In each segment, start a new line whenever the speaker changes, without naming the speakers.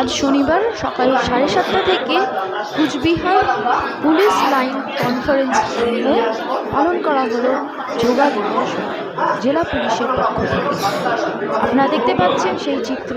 আজ শনিবার সকাল সাড়ে সাতটা থেকে কুচবিহার পুলিশ লাইন কনফারেন্স রুমে পালন করা হলো যোগা দিবস জেলা পুলিশের পক্ষ থেকে। আপনারা দেখতে পাচ্ছেন সেই চিত্র।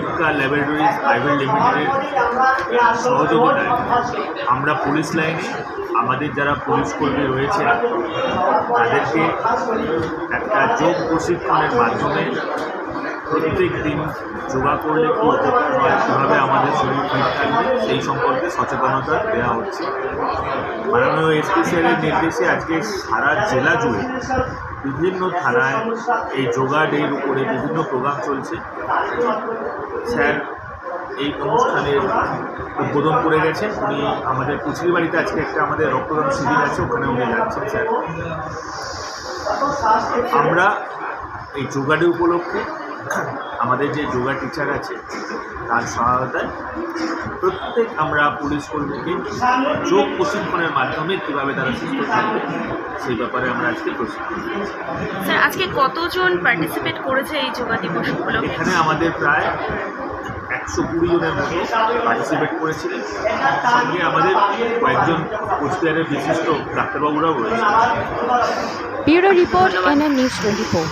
ইফকা ল্যাবরেটরিজ প্রাইভেট লিমিটেডের সহযোগিতায় আমরা পুলিশ লাইন, আমাদের যারা পুলিশ কর্মী রয়েছে, তাদেরকে একটা যোগ প্রশিক্ষণের মাধ্যমে প্রত্যেক দিন যোগা করলে কী উপকার হয় কীভাবে আমাদের শরীর ঠিক থাকবে, সেই সম্পর্কে সচেতনতা দেওয়া হচ্ছে। মাননীয় এসপি স্যারের নির্দেশে আজকে সারা জেলা জুড়ে বিভিন্ন থানায় এই যোগা ডের উপরে বিভিন্ন প্রোগ্রাম চলছে। স্যার এই অনুষ্ঠানের উদ্বোধন করে গেছেন উনি আমাদের কুচলি বাড়িতে আজকে একটা আমাদের রক্তদান শিবির আছে ওখানে উনি যাচ্ছেন স্যার। আমরা এই যোগা ডে উপলক্ষে আমাদের যে যোগা টিচার আছে তার সহায়তায় প্রত্যেক আমরা পুলিশ কর্মীকে যোগ প্রশিক্ষণের মাধ্যমে কীভাবে তারা সুস্থ থাকবে সেই ব্যাপারে আমরা আজকে প্রশিক্ষণ দিচ্ছি।
স্যার আজকে কতজন পার্টিসিপেট করেছে এই যোগা দিবস উপলক্ষে
এখানে আমাদের প্রায় একশো কুড়ি জনের মতো পার্টিসিপেট করেছিলেন। সঙ্গে আমাদের কয়েকজন কোচবিহারের বিশিষ্ট ডাক্তারবাবুরাও রয়েছে
bureau report NN news twenty four.